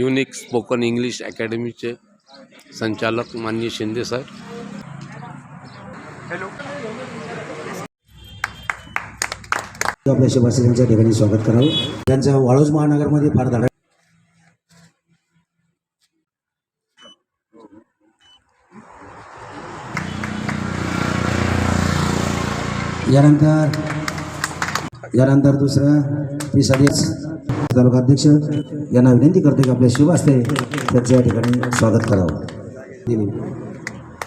Unique spoken English अकॅडमीचे संचालक माननीय शिंदे सर. आपल्या शिवसेनेच्या ठिकाणी स्वागत करावं. त्यांचं वाळूज महानगरमध्ये फार धडा यानंतर यानंतर दुसरं पी सदेश तालुका अध्यक्ष यांना विनंती करतो की आपल्या शिव असते त्यांचं या ठिकाणी स्वागत करावं.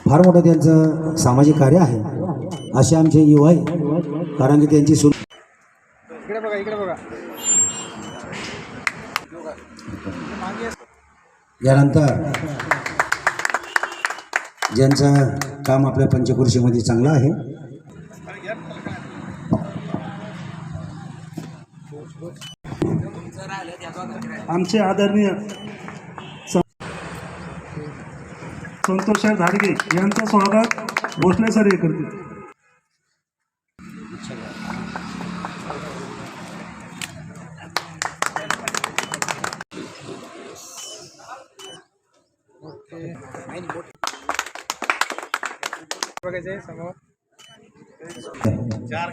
फार मोठं त्यांचं सामाजिक कार्य आहे. असे आमचे युवा आहे कारण की त्यांची सुन इकडे बघा इकडे बघा. यानंतर ज्यांचं काम आपल्या पंचकृषीमध्ये चांगलं आहे. आमचे आदरणीय संतोष धाडगे यांचं स्वागत भोसले सर हे करतील. बघायचे समोर चार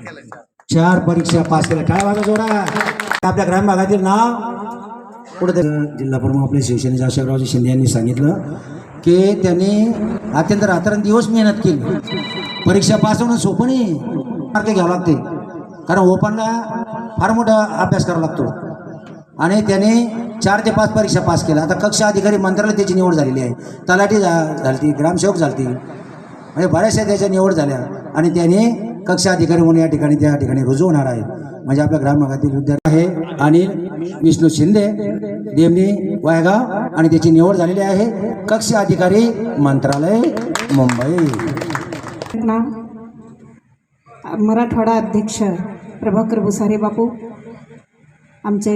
परीक्षा पास केल्या. काय वागा जोडा आपल्या ग्रामीण भागातील नाव? कुठे जिल्हा प्रमुख आपले शिवसेनेचे अशोकरावजी शिंदे यांनी सांगितलं की त्यांनी अत्यंत रात्रंदिवस मेहनत केली. परीक्षा पास होणं सोपं नाही. मार्क घ्यावं लागते. कारण ओपनला फार मोठा अभ्यास करावा लागतो. आणि त्याने चार ते पाच परीक्षा पास केल्या. आता कक्षा अधिकारी मंत्र्याला त्याची निवड झालेली आहे. तलाठी झा- झालती ग्रामसेवक झालती. म्हणजे बऱ्याचशा त्याच्या निवड झाल्या. आणि त्याने कक्षा अधिकारी म्हणून या ठिकाणी त्या ठिकाणी रुजू होणार आहे म्हणजे आपल्या ग्राम भागातील विद्यार्थी आहे आणि विष्णू शिंदे देवनी वायगाव आणि त्याची निवड झालेली आहे. कक्षा अधिकारी मंत्रालय मुंबई. ना मराठवाडा अध्यक्ष प्रभाकर भुसारे बापू. आमचे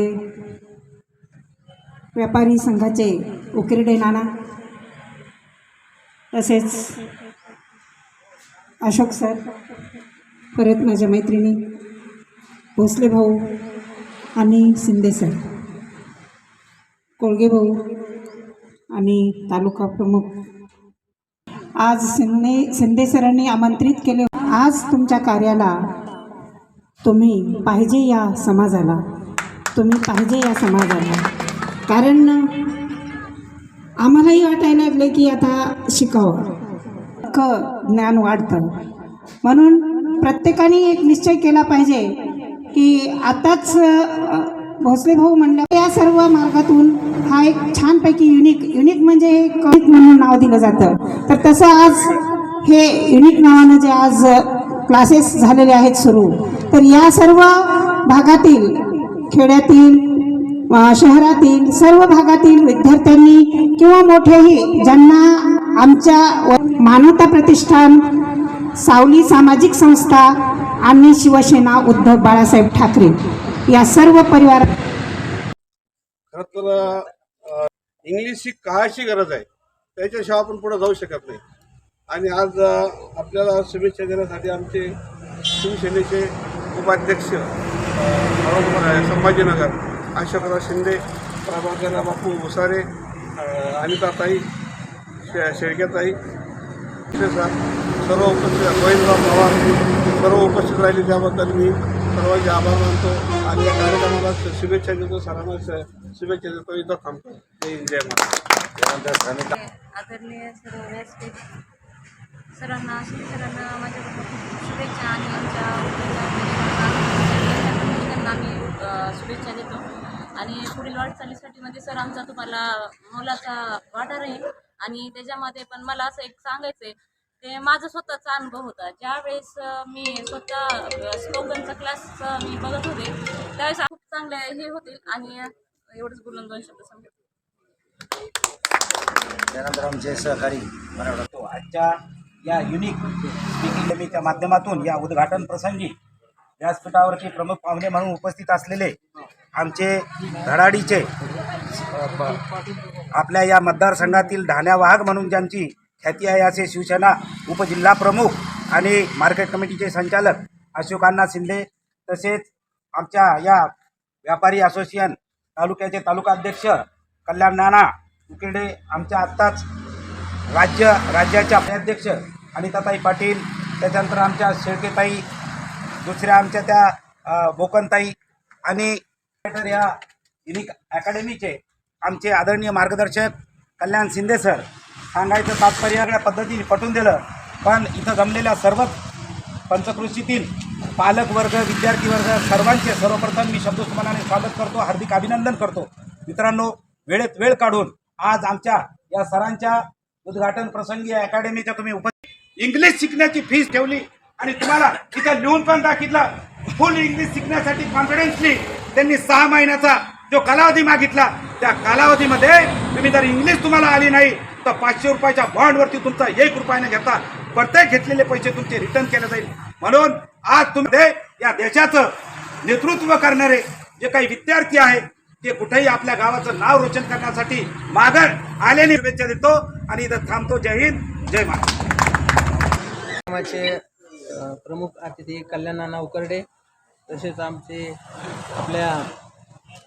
व्यापारी संघाचे उकिरडे नाना. तसेच अशोक सर. परत माझ्या मैत्रिणी भोसले भाऊ आणि शिंदेसर कोळगे भाऊ आणि तालुका प्रमुख. आज शिंदे शिंदे सरांनी आमंत्रित केले. आज तुमच्या कार्याला तुम्ही पाहिजे या समाजाला. तुम्ही पाहिजे या समाजाला. कारण आम्हालाही वाटायला लागले की आता शिकावं. क ज्ञान वाढतं. म्हणून प्रत्येकाने एक निश्चय केला पाहिजे की आताच भोसले भाऊ म्हणलं या सर्व मार्गातून हा एक छानपैकी युनिक युनिक म्हणजे युनिक म्हणून नाव दिलं जातं. तर तसं आज हे युनिक नावानं जे आज क्लासेस झालेले आहेत सुरू. तर या सर्व भागातील खेड्यातील शहरातील सर्व भागातील विद्यार्थ्यांनी किंवा मोठेही ज्यांना आमच्या व- मानवता प्रतिष्ठान सावली सामाजिक संस्था आणि शिवसेना उद्धव बाळासाहेब ठाकरे या सर्व परिवार खरंतर तर इंग्लिश ही काळाची गरज आहे. त्याच्याशिवाय आपण पुढे जाऊ शकत नाही. आणि आज आपल्याला शुभेच्छा देण्यासाठी आमचे शिवसेनेचे उपाध्यक्ष संभाजीनगर अशोकराव शिंदे प्रभाकर बापू भुसारे अनिताताई शे सर्व उपस्थित गोविंदराव पवार सर्व उपस्थित राहिले त्याबद्दल मी सर्वांचे आभार मानतो आणि या कार्यक्रमाला शुभेच्छा देतो सरांना शुभेच्छा देतो. इथं थांबतो जय हिंद, जय महाराष्ट्र. आदरणीय सर्व व्यासपीठ सरांना श्री सरांना खूप शुभेच्छा आणि आमच्या त्यांना मी अ, शुभेच्छा देतो. आणि पुढील वाटचालीसाठी मध्ये सर आमचा तुम्हाला मोलाचा वाटा राहील. आणि त्याच्यामध्ये पण मला असं एक सांगायचं आहे ते माझा स्वतःचा अनुभव होता. ज्यावेळेस मी स्वतः स्पोकनचा क्लास मी बघत होते त्यावेळेस खूप चांगले हे होतील आणि एवढंच बोलून दोन शब्द सांगते त्यानंतर आमचे सहकारी मराठा आजच्या या युनिक स्पीकिंग डेमीच्या माध्यमातून या उद्घाटन प्रसंगी व्यासपीठावरचे प्रमुख पाहुणे म्हणून उपस्थित असलेले आमचे धडाडीचे आपल्या या मतदारसंघातील ढाण्या वाहक म्हणून ज्यांची ख्याती आहे असे शिवसेना उपजिल्हा प्रमुख आणि मार्केट कमिटीचे संचालक अशोकांना शिंदे तसेच आमच्या या व्यापारी असोसिएशन तालुक्याचे तालुका अध्यक्ष कल्याण नाना उकिरडे आमच्या आत्ताच राज्य राज्याच्या अध्यक्ष अनिताताई पाटील त्याच्यानंतर आमच्या शेळकेताई दुसऱ्या आमच्या त्या बोकनताई आणि या युनिक अकॅडमीचे आमचे आदरणीय मार्गदर्शक कल्याण शिंदे सर सांगायचं तात्पर्य पद्धतीने पटवून दिलं. पण इथं जमलेल्या सर्वच पंचकृषीतील पालक वर्ग विद्यार्थी वर्ग सर्वांचे सर्वप्रथम मी शब्दोस्मानाने स्वागत करतो हार्दिक अभिनंदन करतो. मित्रांनो वेळेत वेळ काढून आज आमच्या या सरांच्या उद्घाटन प्रसंगी अकॅडमीच्या तुम्ही उपस्थित इंग्लिश शिकण्याची फीस ठेवली आणि तुम्हाला तिथं लिहून पण दाखितलं. फुल इंग्लिश शिकण्यासाठी कॉन्फिडन्सली त्यांनी सहा महिन्याचा जो कालावधी मागितला त्या कालावधीमध्ये तुम्ही जर इंग्लिश तुम्हाला आली नाही तर पाचशे रुपयाच्या बॉन्डवरती तुमचा एक रुपयाने घेता. प्रत्येक घेतलेले पैसे तुमचे रिटर्न केले जाईल. म्हणून आज तुम्ही या देशाचं नेतृत्व करणारे जे काही विद्यार्थी आहेत ते कुठेही आपल्या गावाचं नाव रोशन करण्यासाठी मागं आल्याने शुभेच्छा देतो आणि इथं थांबतो. जय हिंद जय महाराष्ट्र. प्रमुख अतिथी कल्याण उकरडे तसेच आमचे आपल्या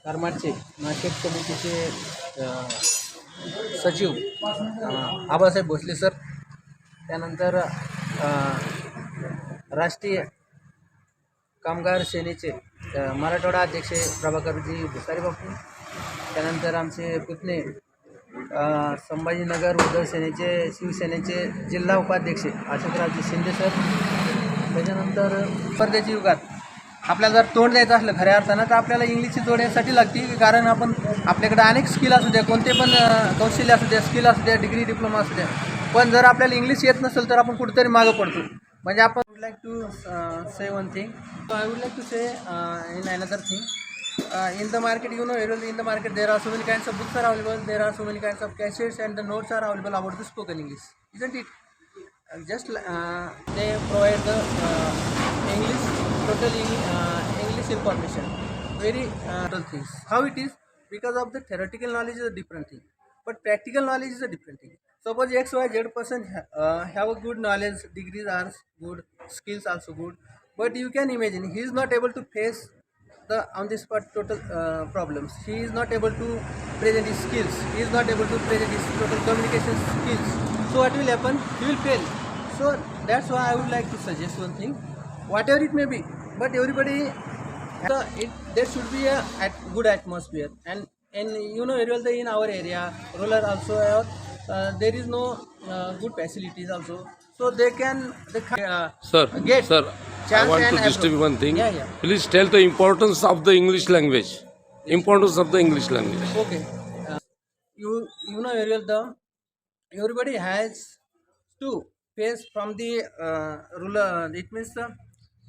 करमाटचे नाशिक समितीचे सचिव आबासाहेब भोसले सर त्यानंतर राष्ट्रीय कामगार सेनेचे मराठवाडा अध्यक्ष प्रभाकरजी भुसारी बापू त्यानंतर आमचे पुतणे संभाजीनगर उद्धव सेनेचे शिवसेनेचे जिल्हा उपाध्यक्ष अशोकरावजी शिंदे सर त्याच्यानंतर स्पर्धेच्या युगात आपल्याला जर तोंड द्यायचं असलं खऱ्या अर्थानं तर आपल्याला इंग्लिशची जोड यासाठी लागते की कारण आपण आपल्याकडे अनेक स्किल असू द्या कोणते पण कौशल्य असू द्या स्किल असू द्या डिग्री डिप्लोमा असू द्या. पण जर आपल्याला इंग्लिश येत नसेल तर आपण कुठेतरी मागं पडतो. म्हणजे आपण would like to say one thing I would like to say in another thing in the market you know Errol in the market there are so many so of books are available there are so many so of kinds and the notes are available about the spoken English isn't it just it? Provide the totally uh, English information, very uh, things. How it is? Because of the theoretical knowledge is a different thing, but practical knowledge is a different thing. Suppose X, Y, Z person uh, have a good knowledge, degrees are good, skills also good, but you can imagine he is not able to face the on the spot total uh, problems. He is not able to present his skills. He is not able to present his total communication skills. So what will happen? He will fail. So that's why I would like to suggest one thing, whatever it may be, but everybody, the, it, there should be a at good atmosphere and and you know very well the in our area, rural also, uh, there is no uh, good facilities also. So they can they can, uh, Sir, get sir, I want to distribute one thing. Yeah, yeah. Please tell the importance of the English language. Importance of the English language. Okay. Uh, you you know very well the everybody has to face from the uh, ruler. It means the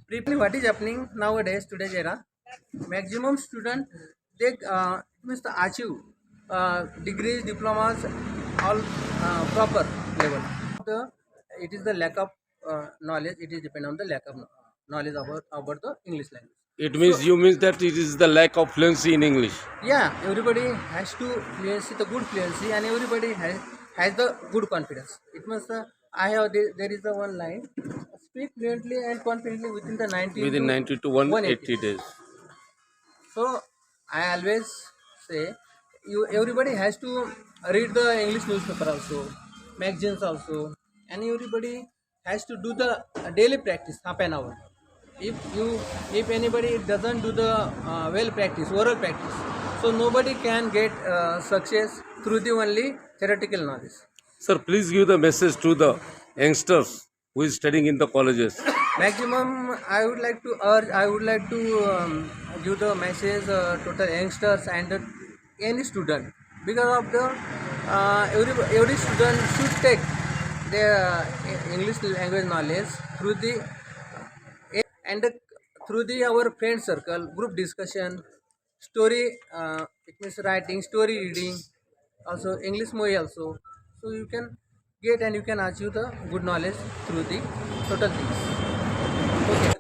briefly what is happening nowadays today's era. Maximum student they uh, the achieve uh, degrees, diplomas, all uh, proper level. The it is the lack of uh, knowledge. It is depend on the lack of knowledge about about the English language. It means you means that it is the lack of fluency in English. Yeah, everybody has to fluency, the good fluency, and everybody has has the good confidence. It means the I have there is the one line: speak fluently and confidently within the 90 Within to 90 to 180 days. So I always say you everybody has to read the English newspaper also, magazines also, and everybody has to do the daily practice half an hour. If you if anybody doesn't do the uh, well practice, oral practice, so nobody can get uh, success through the only theoretical knowledge. Sir, please give the message to the youngsters who is studying in the colleges. maximum i would like to urge i would like to um, give the message uh, to the youngsters and any student because of the uh, every every student should take their uh, english language knowledge through the and through the our friend circle group discussion story uh, it means writing story reading also english movie also so you can get and you can achieve the good knowledge through the total things okay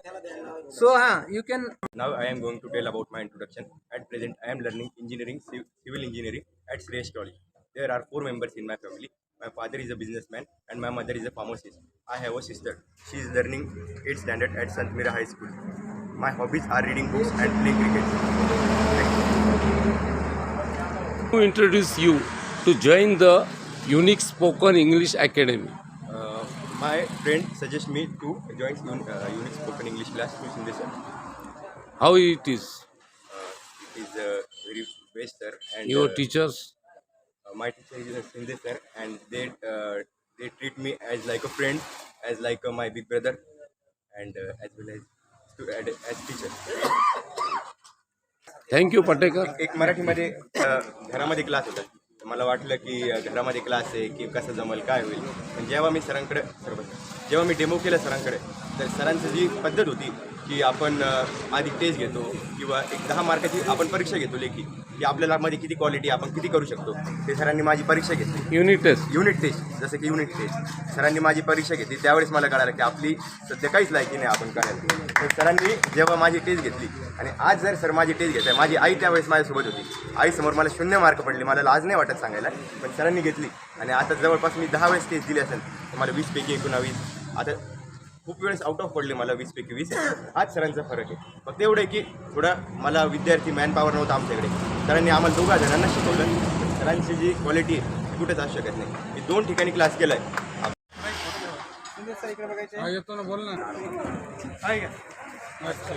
so uh, you can Now I am going to tell about my introduction. At present, I am learning engineering, civil engineering at Sresh College. There are four members in my family. My father is a businessman and my mother is a pharmacist. I have a sister. She is learning 8th standard at Sant Mira High School. My hobbies are reading books and playing cricket. To introduce you to join the unique spoken English academy my friend suggest me to joins non unique spoken English class to Sindhe sir how it is it is very best sir and your teachers my teacher is Sindhe sir and they they treat me as like a friend as like a my big brother and as well as to add as teacher thank you Patekar एक मराठीमध्ये घरामध्ये class होता. मला वाटलं की घरामध्ये class आहे की कसं जमल काय होईल. पण जेव्हा मी सरांकडे सर जेव्हा मी डेमो केलं सरांकडे तर सरांची जी पद्धत होती की आपण आधी टेस्ट घेतो किंवा एक दहा मार्काची आपण परीक्षा घेतो लेखी. की आपल्याला मध्ये किती क्वालिटी आपण किती करू शकतो. ते सरांनी माझी परीक्षा घेतली. Unit test. युनिट टेस्ट जसं की युनिट टेस्ट सरांनी माझी परीक्षा घेतली. त्यावेळेस मला कळालं की आपली सध्या काहीच लायकी नाही आपण करायला. तर सरांनी जेव्हा माझी टेस्ट घेतली आणि आज जर सर माझी टेस्ट घेत आहे माझी आई त्यावेळेस माझ्यासोबत होती. आईसमोर मला शून्य मार्क पडले. मला लाज नाही वाटत सांगायला. पण सरांनी घेतली. आणि आता जवळपास मी दहा वेळेस टेस्ट दिली असेल. तर मला वीसपैकी एकोणावीस. आता खूप वेळेस आउट ऑफ पडले मला वीस पैकी वीस. आज सरांचा फरक आहे. फक्त एवढं आहे की थोडं मला विद्यार्थी मॅन पॉवर नव्हता आमच्याकडे. सरांनी आम्हाला दोघा जणांना शिकवलं. सरांची जी क्वालिटी आहे ती कुठेच असू शकत नाही. मी दोन ठिकाणी क्लास केला आहे येतो ना बोल ना. अच्छा.